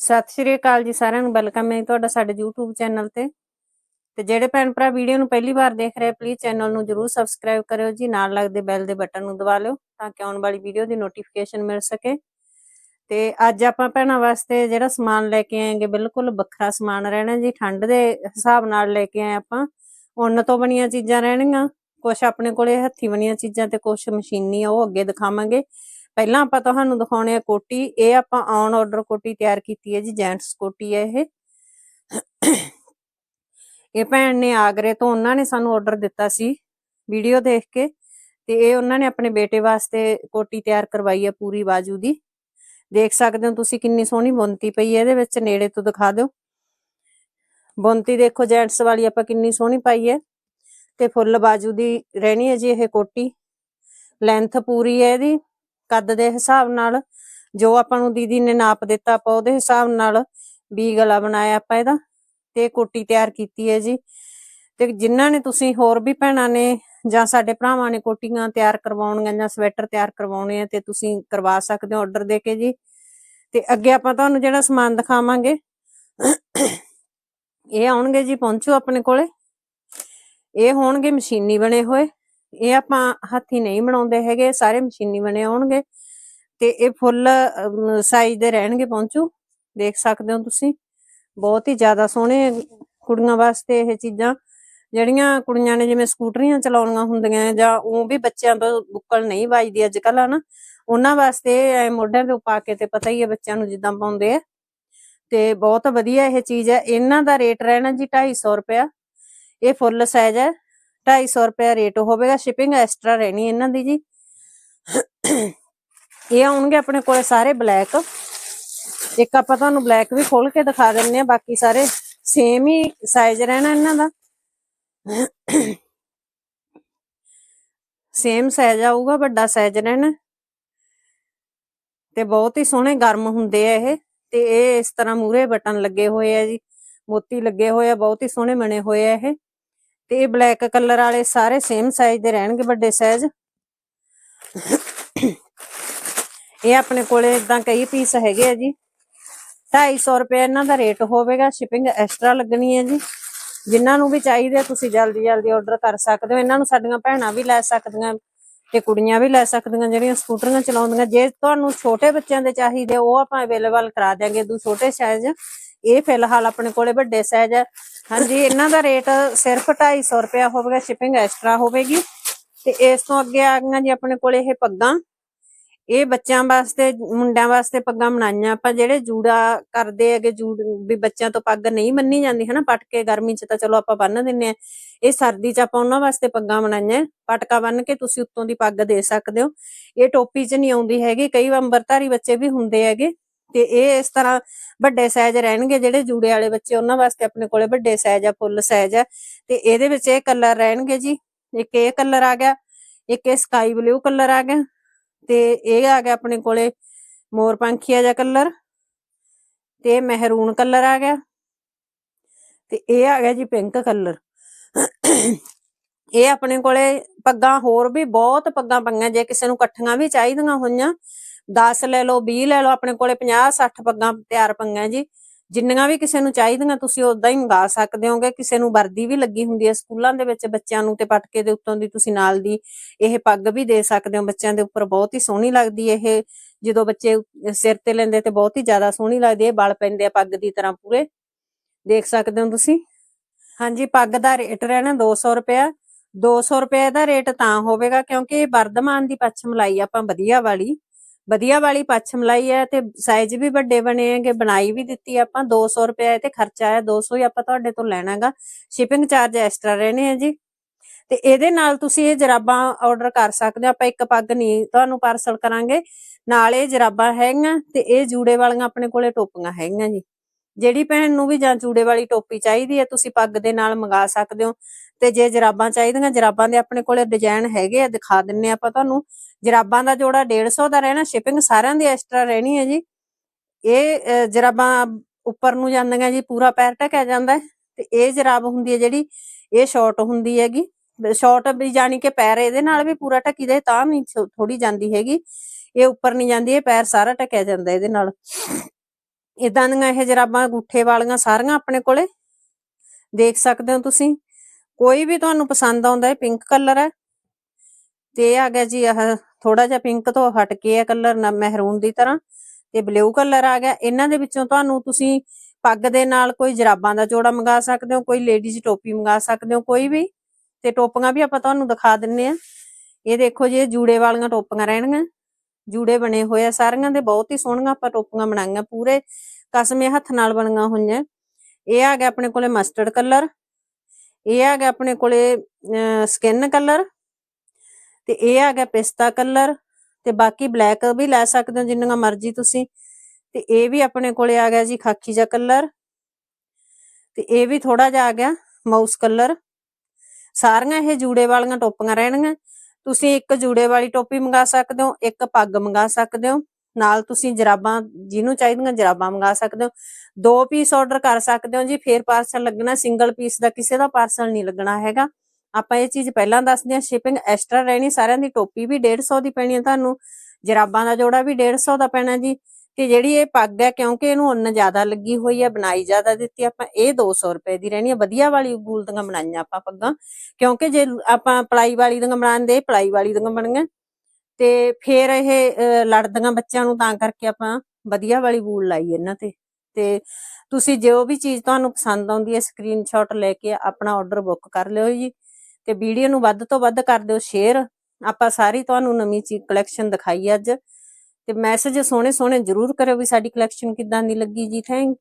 ਸਤਿ ਸ਼੍ਰੀ ਅਕਾਲ ਜੀ ਸਾਰਿਆਂ ਨੂੰ, ਵੈਲਕਮ ਹੈ ਤੁਹਾਡਾ ਸਾਡੇ YouTube ਚੈਨਲ ਤੇ। ਤੇ ਜਿਹੜੇ ਭੈਣ ਭਰਾ ਵੀਡੀਓ ਨੂੰ ਪਹਿਲੀ ਵਾਰ ਦੇਖ ਰਹੇ ਪਲੀਜ਼ ਚੈਨਲ ਨੂੰ ਜਰੂਰ ਸਬਸਕ੍ਰਾਈਬ ਕਰਿਓ ਜੀ, ਨਾਲ ਲੱਗਦੇ ਬੈਲ ਦੇ ਬਟਨ ਨੂੰ ਦਬਾ ਲਿਓ, ਤਾਂ ਕਿ ਆਉਣ ਵਾਲੀ ਵੀਡੀਓ ਦੀ ਨੋਟੀਫਿਕੇਸ਼ਨ ਮਿਲ ਸਕੇ। ਤੇ ਅੱਜ ਆਪਾਂ ਭੈਣਾਂ ਵਾਸਤੇ ਜਿਹੜਾ ਸਮਾਨ ਲੈ ਕੇ ਆਏਗੇ, ਬਿਲਕੁਲ ਵੱਖਰਾ ਸਮਾਨ ਰਹਿਣਾ ਜੀ, ਠੰਡ ਦੇ ਹਿਸਾਬ ਨਾਲ ਲੈ ਕੇ ਆਏ ਆਪਾਂ। ਉੱਨ ਤੋਂ ਬਣੀਆਂ ਚੀਜ਼ਾਂ ਰਹਿਣਗੀਆਂ ਕੁਝ ਆਪਣੇ ਕੋਲੇ ਹੱਥੀ ਬਣੀਆਂ ਚੀਜ਼ਾਂ ਤੇ ਕੁਝ ਮਸ਼ੀਨੀ ਆ, ਉਹ ਅੱਗੇ ਦਿਖਾਵਾਂਗੇ। ਪਹਿਲਾਂ ਆਪਾਂ ਤੁਹਾਨੂੰ ਦਿਖਾਉਣੇ ਆ ਕੋਟੀ, ਇਹ ਆਪਾਂ ਔਨ ਆਰਡਰ ਕੋਟੀ ਤਿਆਰ ਕੀਤੀ ਹੈ ਜੀ ਜੈਂਟਸ ਕੋਟੀ ਹੈ ਇਹ। ਇਹ ਭੈਣ ਨੇ ਆਗਰੇ ਤੋਂ ਉਹਨਾਂ ਨੇ ਸਾਨੂੰ ਆਰਡਰ ਦਿੱਤਾ ਸੀ ਵੀਡੀਓ ਦੇਖ ਕੇ, ਤੇ ਇਹ ਉਹਨਾਂ ਨੇ ਆਪਣੇ ਬੇਟੇ ਵਾਸਤੇ ਕੋਟੀ ਤਿਆਰ ਕਰਵਾਈ ਹੈ ਪੂਰੀ ਬਾਜੂ ਦੀ। ਦੇਖ ਸਕਦੇ ਹੋ ਤੁਸੀਂ ਕਿੰਨੀ ਸੋਹਣੀ ਬੁੰਤੀ ਪਈ ਹੈ, ਇਹਦੇ ਵਿੱਚ ਨੇੜੇ ਤੋਂ ਦਿਖਾ ਦਿਓ। ਬੁੰਤੀ ਦੇਖੋ ਜੈਂਟਸ ਵਾਲੀ ਆਪਾਂ ਕਿੰਨੀ ਸੋਹਣੀ ਪਾਈ ਹੈ, ਤੇ ਫੁੱਲ ਬਾਜੂ ਦੀ ਰਹਿਣੀ ਹੈ ਜੀ ਇਹ ਕੋਟੀ। ਲੈਂਥ ਪੂਰੀ ਹੈ ਇਹਦੀ। ਕੱਦ ਦੇ ਹਿਸਾਬ ਨਾਲ, ਜੋ ਆਪਾਂ ਨੂੰ ਦੀਦੀ ਨੇ ਨਾਪ ਦਿੱਤਾ ਆਪਾਂ ਉਹਦੇ ਹਿਸਾਬ ਨਾਲ ਵੀ ਗਲਾ ਬਣਾਇਆ ਆਪਾਂ ਇਹਦਾ, ਤੇ ਕੋਟੀ ਤਿਆਰ ਕੀਤੀ ਹੈ ਜੀ। ਤੇ ਜਿਨ੍ਹਾਂ ਨੇ ਤੁਸੀਂ ਹੋਰ ਵੀ ਭੈਣਾਂ ਨੇ ਜਾਂ ਸਾਡੇ ਭਰਾਵਾਂ ਨੇ ਕੋਟੀਆਂ ਤਿਆਰ ਕਰਵਾਉਣੀਆਂ ਜਾਂ ਸਵੈਟਰ ਤਿਆਰ ਕਰਵਾਉਣੇ ਆ, ਤੇ ਤੁਸੀਂ ਕਰਵਾ ਸਕਦੇ ਹੋ ਆਰਡਰ ਦੇ ਕੇ ਜੀ। ਤੇ ਅੱਗੇ ਆਪਾਂ ਤੁਹਾਨੂੰ ਜਿਹੜਾ ਸਮਾਨ ਦਿਖਾਵਾਂਗੇ, ਇਹ ਆਉਣਗੇ ਜੀ, ਪਹੁੰਚੋ ਆਪਣੇ ਕੋਲੇ। ਇਹ ਹੋਣਗੇ ਮਸ਼ੀਨੀ ਬਣੇ ਹੋਏ। ਇਹ ਆਪਾਂ ਹੱਥੀ ਨਹੀਂ ਬਣਾਉਂਦੇ ਹੈਗੇ ਸਾਰੇ ਮਸ਼ੀਨੀ ਬਣੇ ਆਉਣਗੇ ਤੇ ਇਹ ਫੁੱਲ ਸਾਈਜ਼ ਦੇ ਰਹਿਣਗੇ ਪਹੁੰਚੂ। ਦੇਖ ਸਕਦੇ ਹੋ ਤੁਸੀਂ। ਬਹੁਤ ਹੀ ਜ਼ਿਆਦਾ ਸੋਹਣੇ ਕੁੜੀਆਂ ਵਾਸਤੇ ਇਹ ਚੀਜ਼ਾਂ। ਜਿਹੜੀਆਂ ਕੁੜੀਆਂ ਨੇ ਜਿਵੇਂ ਸਕੂਟਰੀਆਂ ਚਲਾਉਣੀਆਂ ਹੁੰਦੀਆਂ ਜਾਂ ਉਹ ਵੀ ਬੱਚਿਆਂ ਤੋਂ ਬੁੱਕਲ ਨਹੀਂ ਵੱਜਦੀ ਅੱਜ ਕੱਲ੍ਹ ਹਨਾ। ਉਹਨਾਂ ਵਾਸਤੇ ਐ ਮੋਢਿਆਂ ਤੇ ਪਾ ਕੇ ਤੇ ਪਤਾ ਹੀ ਹੈ ਬੱਚਿਆਂ ਨੂੰ ਜਿੱਦਾਂ ਪਾਉਂਦੇ ਆ। ਤੇ ਬਹੁਤ ਵਧੀਆ ਇਹ ਚੀਜ਼ ਹੈ। ਇਹਨਾਂ ਦਾ ਰੇਟ ਰਹਿਣਾ ਜੀ 250 ਰੁਪਇਆ। ਇਹ ਫੁੱਲ ਸਾਈਜ਼ ਹੈ। 250 ਰੁਪਏ ਰੇਟ ਹੋਵੇਗਾ ਸ਼ਿਪਿੰਗ ਐਕਸਟਰਾ ਰਹਿਣੀ ਇਹਨਾਂ ਦੀ ਜੀ। ਇਹ ਆਉਣਗੇ ਆਪਣੇ ਕੋਲੇ ਸਾਰੇ ਬਲੈਕ ਇੱਕ ਆਪਾਂ ਤੁਹਾਨੂੰ ਬਲੈਕ ਵੀ ਖੋਲ ਕੇ ਦਿਖਾ ਦਿੰਨੇ ਆ ਬਾਕੀ ਸਾਰੇ ਸੇਮ ਹੀ ਸਾਈਜ਼ ਰਹਿਣਾ ਇਹਨਾਂ ਦਾ। ਸੇਮ ਸਾਈਜ਼ ਆਊਗਾ, ਵੱਡਾ ਸਾਈਜ਼ ਰਹਿਣਾ। ਤੇ ਬਹੁਤ ਹੀ ਸੋਹਣੇ ਗਰਮ ਹੁੰਦੇ ਆ ਇਹ। ਤੇ ਇਹ ਇਸ ਤਰ੍ਹਾਂ ਮੂਰੇ ਬਟਨ ਲੱਗੇ ਹੋਏ ਆ ਜੀ। ਮੋਤੀ ਲੱਗੇ ਹੋਏ ਆ, ਬਹੁਤ ਹੀ ਸੋਹਣੇ ਬਣੇ ਹੋਏ ਆ ਇਹ। ਤੇ ਇਹ ਬਲੈਕ ਕਲਰ ਵਾਲੇ ਸਾਰੇ ਸੇਮ ਸਾਈਜ਼ ਦੇ ਰਹਿਣਗੇ ਵੱਡੇ ਸਾਈਜ਼ ਇਹ ਆਪਣੇ ਕੋਲੇ ਇਦਾਂ ਕਈ ਪੀਸ ਹੈਗੇ ਆ ਜੀ। 250 ਰੁਪਏ ਇਹਨਾਂ ਦਾ ਰੇਟ ਹੋਵੇਗਾ ਸ਼ਿਪਿੰਗ ਐਕਸਟਰਾ ਲੱਗਣੀ ਹੈ ਜੀ। ਜਿਨ੍ਹਾਂ ਨੂੰ ਵੀ ਚਾਹੀਦੇ ਤੁਸੀਂ ਜਲਦੀ ਜਲਦੀ ਆਰਡਰ ਕਰ ਸਕਦੇ ਹੋ। ਇਹਨਾਂ ਨੂੰ ਸਾਡੀਆਂ ਭੈਣਾਂ ਵੀ ਲੈ ਸਕਦੀਆਂ। ਤੇ ਕੁੜੀਆਂ ਵੀ ਲੈ ਸਕਦੀਆਂ, ਜਿਹੜੀਆਂ ਸਕੂਟਰੀਆਂ ਚਲਾਉਂਦੀਆਂ। ਜੇ ਤੁਹਾਨੂੰ ਛੋਟੇ ਬੱਚਿਆਂ ਦੇ ਚਾਹੀਦੇ, ਉਹ ਆਪਾਂ ਅਵੇਲੇਬਲ ਕਰਾ ਦਿਆਂਗੇ। ਦੂ ਛੋਟੇ ਸਾਈਜ਼ ਇਹ ਫਿਲਹਾਲ ਆਪਣੇ ਕੋਲੇ ਵੱਡੇ ਸਾਈਜ਼ ਹੈ ਹਾਂਜੀ, ਇਹਨਾਂ ਦਾ ਰੇਟ ਸਿਰਫ 250 ਰੁਪਇਆ ਹੋਵੇਗਾ ਸ਼ਿਪਿੰਗ ਐਕਸਟਰਾ ਹੋਵੇਗੀ। ਤੇ ਇਸ ਤੋਂ ਅੱਗੇ ਆ ਗਈਆਂ ਜੀ ਆਪਣੇ ਕੋਲੇ ਇਹ ਪੱਗਾਂ। ਇਹ ਬੱਚਿਆਂ ਵਾਸਤੇ, ਮੁੰਡਿਆਂ ਵਾਸਤੇ ਪੱਗਾਂ ਬਣਾਈਆਂ ਆਪਾਂ ਜਿਹੜੇ ਜੂੜਾ ਕਰਦੇ ਹੈਗੇ, ਜੂੜ ਵੀ ਬੱਚਿਆਂ ਤੋਂ ਪੱਗ ਨਹੀਂ ਬੰਨੀ ਜਾਂਦੀ, ਹਨਾ? ਪਟਕੇ ਗਰਮੀ 'ਚ ਤਾਂ ਚਲੋ ਆਪਾਂ ਬੰਨ ਦਿੰਨੇ ਆ। ਇਹ ਸਰਦੀ 'ਚ ਆਪਾਂ ਉਹਨਾਂ ਵਾਸਤੇ ਪੱਗਾਂ ਬਣਾਈਆਂ ਪਟਕਾ ਬੰਨ ਕੇ ਤੁਸੀਂ ਉੱਤੋਂ ਦੀ ਪੱਗ ਦੇ ਸਕਦੇ ਹੋ। ਇਹ ਟੋਪੀ 'ਚ ਨਹੀਂ ਆਉਂਦੀ ਹੈਗੀ। ਕਈ ਅੰਬਰਧਾਰੀ ਬੱਚੇ ਵੀ ਹੁੰਦੇ ਹੈਗੇ ਤੇ ਇਹ ਇਸ ਤਰ੍ਹਾਂ ਵੱਡੇ ਸਾਈਜ਼ ਰਹਿਣਗੇ। ਜਿਹੜੇ ਜੂੜੇ ਵਾਲੇ ਬੱਚੇ ਉਹਨਾਂ ਵਾਸਤੇ ਆਪਣੇ ਕੋਲੇ ਵੱਡੇ ਸਾਈਜ਼ ਆ, ਫੁੱਲ ਸਾਈਜ਼ ਆ। ਤੇ ਇਹਦੇ ਵਿੱਚ ਇਹ ਕਲਰ ਰਹਿਣਗੇ ਜੀ। ਇੱਕ ਇਹ ਕਲਰ ਆ ਗਿਆ, ਇੱਕ ਇਹ ਸਕਾਈ ਬਲੂ ਕਲਰ ਆ ਗਿਆ। ਤੇ ਇਹ ਆ ਗਿਆ ਆਪਣੇ ਕੋਲੇ ਮੋਰ ਪੰਖੀਆ ਜਿਹਾ ਕਲਰ ਤੇ ਮਹਿਰੂਨ ਕਲਰ ਆ ਗਿਆ ਤੇ ਇਹ ਆ ਗਿਆ ਜੀ ਪਿੰਕ ਕਲਰ। ਇਹ ਆਪਣੇ ਕੋਲੇ ਪੱਗਾਂ ਹੋਰ ਵੀ ਬਹੁਤ ਪੱਗਾਂ ਪੰਗਾਂ ਜੇ ਕਿਸੇ ਨੂੰ ਇਕੱਠੀਆਂ ਵੀ ਚਾਹੀਦੀਆਂ ਹੋਈਆਂ 10 ਲੈ ਲਓ 20 ਲੈ ਲਓ, ਆਪਣੇ ਕੋਲੇ 50 60 ਪੱਗਾਂ ਤਿਆਰ ਪੰਗਾਂ ਜੀ। ਜਿੰਨੀਆਂ ਵੀ ਕਿਸੇ ਨੂੰ ਚਾਹੀਦੀਆਂ ਤੁਸੀਂ ਉਦਾਂ ਹੀ ਮੰਗਾ ਸਕਦੇ ਹੋਗੇ, ਕਿਸੇ ਨੂੰ ਵਰਦੀ ਵੀ ਲੱਗੀ ਹੁੰਦੀ ਹੈ ਸਕੂਲਾਂ ਦੇ ਵਿੱਚ ਬੱਚਿਆਂ ਨੂੰ ਤੇ ਪਟਕੇ ਦੇ ਉੱਤੋਂ ਦੀ ਤੁਸੀਂ ਨਾਲ ਦੀ ਇਹ ਪੱਗ ਵੀ ਦੇ ਸਕਦੇ ਹੋ, ਬੱਚਿਆਂ ਦੇ ਉੱਪਰ ਬਹੁਤ ਹੀ ਸੋਹਣੀ ਲੱਗਦੀ ਇਹ, ਜਦੋਂ ਬੱਚੇ ਸਿਰ ਤੇ ਲੈਂਦੇ ਤੇ ਬਹੁਤ ਹੀ ਜ਼ਿਆਦਾ ਸੋਹਣੀ ਲੱਗਦੀ ਹੈ ਬਲ ਪੈਂਦੇ ਆ ਪੱਗ ਦੀ ਤਰ੍ਹਾਂ ਪੂਰੇ। ਦੇਖ ਸਕਦੇ ਹੋ ਤੁਸੀਂ? ਹਾਂਜੀ, ਪੱਗ ਦਾ ਰੇਟ ਰਹਿਣਾ 200 ਰੁਪਇਆ 200 ਰੁਪਏ ਦਾ ਰੇਟ ਤਾਂ ਹੋਵੇਗਾ ਕਿਉਂਕਿ ਇਹ ਵਰਧਮਾਨ ਦੀ ਪੱਛਮ ਲਾਈ ਆਪਾਂ ਵਧੀਆ ਵਾਲੀ। ਵਧੀਆ ਵਾਲੀ ਪੱਛਮ ਲਾਈ ਹੈ ਤੇ ਸਾਈਜ਼ ਵੀ ਵੱਡੇ ਬਣੇ ਹੈਗੇ, ਬਣਾਈ ਵੀ ਦਿੱਤੀ ਆਪਾਂ 200 ਰੁਪਏ ਤੇ ਖਰਚਾ ਆਇਆ 200 ਹੀ ਆਪਾਂ ਤੁਹਾਡੇ ਤੋਂ ਲੈਣਾਗਾ। ਸ਼ਿਪਿੰਗ ਚਾਰਜ ਐਕਸਟਰਾ ਰਹਿਣੇ ਆ ਜੀ। ਤੇ ਇਹਦੇ ਨਾਲ ਤੁਸੀਂ ਇਹ ਜਰਾਬਾਂ ਆਰਡਰ ਕਰ ਸਕਦੇ ਹੋ, ਆਪਾਂ ਇੱਕ ਪੱਗ ਨਹੀਂ ਤੁਹਾਨੂੰ ਪਾਰਸਲ ਕਰਾਂਗੇ। ਨਾਲ ਇਹ ਜਰਾਬਾਂ ਹੈਗੀਆਂ ਤੇ ਇਹ ਜੂੜੇ ਵਾਲੀਆਂ ਆਪਣੇ ਕੋਲੇ ਟੋਪੀਆਂ ਹੈਗੀਆਂ ਜੀ। ਜਿਹੜੀ ਭੈਣ ਨੂੰ ਵੀ ਜਾਂ ਜੂੜੇ ਵਾਲੀ ਟੋਪੀ ਚਾਹੀਦੀ ਹੈ, ਤੁਸੀਂ ਪੱਗ ਦੇ ਨਾਲ ਮੰਗਾ ਸਕਦੇ ਹੋ। ਤੇ ਜੇ ਜਰਾਬਾਂ ਚਾਹੀਦੀਆਂ, ਜਰਾਬਾਂ ਦੇ ਆਪਣੇ ਕੋਲੇ ਡਿਜ਼ਾਈਨ ਹੈਗੇ ਆ, ਦਿਖਾ ਦਿੰਨੇ ਆਪਾਂ ਤੁਹਾਨੂੰ। ਜਰਾਬਾਂ ਦਾ ਜੋੜਾ 150 ਦਾ ਰਹਿਣਾ ਸ਼ਿਪਿੰਗ ਸਾਰਿਆਂ ਦੀ ਐਕਸਟਰਾ ਰਹਿਣੀ ਹੈ ਜੀ। ਇਹ ਜਰਾਬਾਂ ਉੱਪਰ ਨੂੰ ਜਾਂਦੀਆਂ ਜੀ, ਪੂਰਾ ਪੈਰ ਢਕਿਆ ਜਾਂਦਾ ਤੇ ਇਹ ਜਰਾਬ ਹੁੰਦੀ ਹੈ ਜਿਹੜੀ, ਇਹ ਸ਼ਾਰਟ ਹੁੰਦੀ ਹੈਗੀ। ਸ਼ਾਰਟ ਵੀ ਜਾਨੀ ਕਿ ਪੈਰ ਇਹਦੇ ਨਾਲ ਵੀ ਪੂਰਾ ਢਕੀ ਦੇ ਤਾਂ ਵੀ ਥੋੜੀ ਜਾਂਦੀ ਹੈਗੀ। ਇਹ ਉੱਪਰ ਨਹੀਂ ਜਾਂਦੀ, ਇਹ ਪੈਰ ਸਾਰਾ ਢਕਿਆ ਜਾਂਦਾ ਇਹਦੇ ਨਾਲ। ਇਦਾਂ ਦੀਆਂ ਇਹ ਜਰਾਬਾਂ ਗੁੱਠੇ ਵਾਲੀਆਂ ਸਾਰੀਆਂ ਆਪਣੇ ਕੋਲੇ। ਦੇਖ ਸਕਦੇ ਹੋ ਤੁਸੀਂ। ਕੋਈ ਵੀ ਤੁਹਾਨੂੰ ਪਸੰਦ ਆਉਂਦਾ ਹੈ ਪਿੰਕ ਕਲਰ ਹੈ। ਤੇ ਇਹ ਆ ਗਿਆ ਜੀ, ਆਹ ਥੋੜਾ ਜਿਹਾ ਪਿੰਕ ਤੋਂ ਹਟ ਕੇ ਹੈ ਕਲਰ ਨਾ ਮਹਿਰੂਨ ਦੀ ਤਰ੍ਹਾਂ। ਤੇ ਬਲੂ ਕਲਰ ਆ ਗਿਆ। ਇਹਨਾਂ ਦੇ ਵਿੱਚੋਂ ਤੁਹਾਨੂੰ ਤੁਸੀਂ ਪੱਗ ਦੇ ਨਾਲ ਕੋਈ ਜਰਾਬਾਂ ਦਾ ਜੋੜਾ ਮੰਗਾ ਸਕਦੇ ਹੋ, ਕੋਈ ਲੇਡੀਜ਼ ਟੋਪੀ ਮੰਗਾ ਸਕਦੇ ਹੋ, ਕੋਈ ਵੀ। ਤੇ ਟੋਪੀਆਂ ਵੀ ਆਪਾਂ ਤੁਹਾਨੂੰ ਦਿਖਾ ਦਿੰਨੇ ਆ। ਇਹ ਦੇਖੋ ਜੀ, ਇਹ ਜੂੜੇ ਵਾਲੀਆਂ ਟੋਪੀਆਂ ਰਹਿਣਗੀਆਂ। ਜੂੜੇ ਬਣੇ ਹੋਏ ਆ ਸਾਰੀਆਂ ਦੇ, ਬਹੁਤ ਹੀ ਸੋਹਣੀਆਂ ਆਪਾਂ ਟੋਪੀਆਂ ਬਣਾਈਆਂ। ਪੂਰੇ ਕਸਮੇ ਹੱਥ ਨਾਲ ਬਣੀਆਂ ਹੋਈਆਂ। ਇਹ ਆ ਗਿਆ ਆਪਣੇ ਕੋਲੇ ਮਸਟਰਡ ਕਲਰ ਇਹ ਹੈਗਾ ਆਪਣੇ ਕੋਲੇ ਸਕਿਨ ਕਲਰ ਤੇ ਇਹ ਹੈਗਾ ਪਿਸਤਾ ਕਲਰ ਤੇ ਬਾਕੀ ਬਲੈਕ ਵੀ ਲੈ ਸਕਦੇ ਹੋ ਜਿੰਨੀਆਂ ਮਰਜ਼ੀ ਤੁਸੀਂ ਤੇ ਇਹ ਵੀ ਆਪਣੇ ਕੋਲੇ ਆ ਗਿਆ ਜੀ ਖਾਕੀ ਜਿਹਾ ਕਲਰ ਤੇ ਇਹ ਵੀ ਥੋੜਾ ਜਿਹਾ ਆ ਗਿਆ ਮਾਊਸ ਕਲਰ ਸਾਰੀਆਂ ਇਹ ਜੂੜੇ ਵਾਲੀਆਂ ਟੋਪੀਆਂ ਰਹਿਣਗੀਆਂ। ਤੁਸੀਂ ਇੱਕ ਜੂੜੇ ਵਾਲੀ ਟੋਪੀ ਮੰਗਾ ਸਕਦੇ ਹੋ, ਇੱਕ ਪੱਗ ਮੰਗਾ ਸਕਦੇ ਹੋ। ਨਾਲ ਤੁਸੀਂ ਜਰਾਬਾਂ, ਜਿਹਨੂੰ ਚਾਹੀਦੀਆਂ ਜਰਾਬਾਂ ਮੰਗਾ ਸਕਦੇ ਹੋ। ਦੋ ਪੀਸ ਆਰਡਰ ਕਰ ਸਕਦੇ ਹੋ ਜੀ, ਫੇਰ ਪਾਰਸਲ ਲੱਗਣਾ ਸਿੰਗਲ ਪੀਸ ਦਾ ਕਿਸੇ ਦਾ ਪਾਰਸਲ ਨਹੀਂ ਲੱਗਣਾ ਹੈਗਾ। ਆਪਾਂ ਇਹ ਚੀਜ਼ ਪਹਿਲਾਂ ਦੱਸਦੇ ਹਾਂ ਸ਼ਿਪਿੰਗ ਐਕਸਟਰਾ ਰਹਿਣੀ, ਸਾਰਿਆਂ ਦੀ ਟੋਪੀ ਵੀ 150 ਦੀ ਪੈਣੀ ਹੈ ਤੁਹਾਨੂੰ। ਜਰਾਬਾਂ ਦਾ ਜੋੜਾ ਵੀ 150 ਦਾ ਪੈਣਾ ਜੀ। ਤੇ ਜਿਹੜੀ ਇਹ ਪੱਗ ਹੈ, ਕਿਉਂਕਿ ਇਹਨੂੰ ਉਨ ਜ਼ਿਆਦਾ ਲੱਗੀ ਹੋਈ ਹੈ, ਬਣਾਈ ਜ਼ਿਆਦਾ ਦਿੱਤੀ ਆਪਾਂ ਇਹ 200 ਰੁਪਏ ਦੀ ਰਹਿਣੀ ਹੈ। ਵਧੀਆ ਵਾਲੀ ਗੂਲ ਦੀਆਂ ਬਣਾਈਆਂ ਆਪਾਂ ਪੱਗਾਂ, ਕਿਉਂਕਿ ਜੇ ਆਪਾਂ ਪਲਾਈ ਵਾਲੀ ਦੀਆਂ ਬਣਾਉਂਦੇ, ਪਲਾਈ ਵਾਲੀ ਦੀਆਂ ਬਣੀਆਂ ਤੇ ਫਿਰ ਇਹ ਅਹ, ਲੜਦੀਆਂ ਬੱਚਿਆਂ ਨੂੰ ਤਾਂ ਕਰਕੇ ਆਪਾਂ ਵਧੀਆ ਵਾਲੀ ਬੂਲ ਲਾਈ ਇਹਨਾਂ ਤੇ। ਤੇ ਤੁਸੀਂ ਜੋ ਵੀ ਚੀਜ਼ ਤੁਹਾਨੂੰ ਪਸੰਦ ਆਉਂਦੀ ਹੈ ਸਕਰੀਨਸ਼ਾਟ ਲੈ ਕੇ ਆਪਣਾ ਆਰਡਰ ਬੁੱਕ ਕਰ ਲਿਓ ਜੀ। ਤੇ ਵੀਡੀਓ ਨੂੰ ਵੱਧ ਤੋਂ ਵੱਧ ਕਰ ਦਿਓ ਸ਼ੇਅਰ ਆਪਾਂ ਸਾਰੀ ਤੁਹਾਨੂੰ ਨਵੀਂ ਚੀਜ਼ ਕਲੈਕਸ਼ਨ ਦਿਖਾਈ ਅੱਜ। ਤੇ ਮੈਸੇਜ ਸੋਹਣੇ ਸੋਹਣੇ ਜਰੂਰ ਕਰਿਓ ਵੀ ਸਾਡੀ ਕਲੈਕਸ਼ਨ ਕਿੱਦਾਂ ਦੀ ਲੱਗੀ ਜੀ। ਥੈਂਕ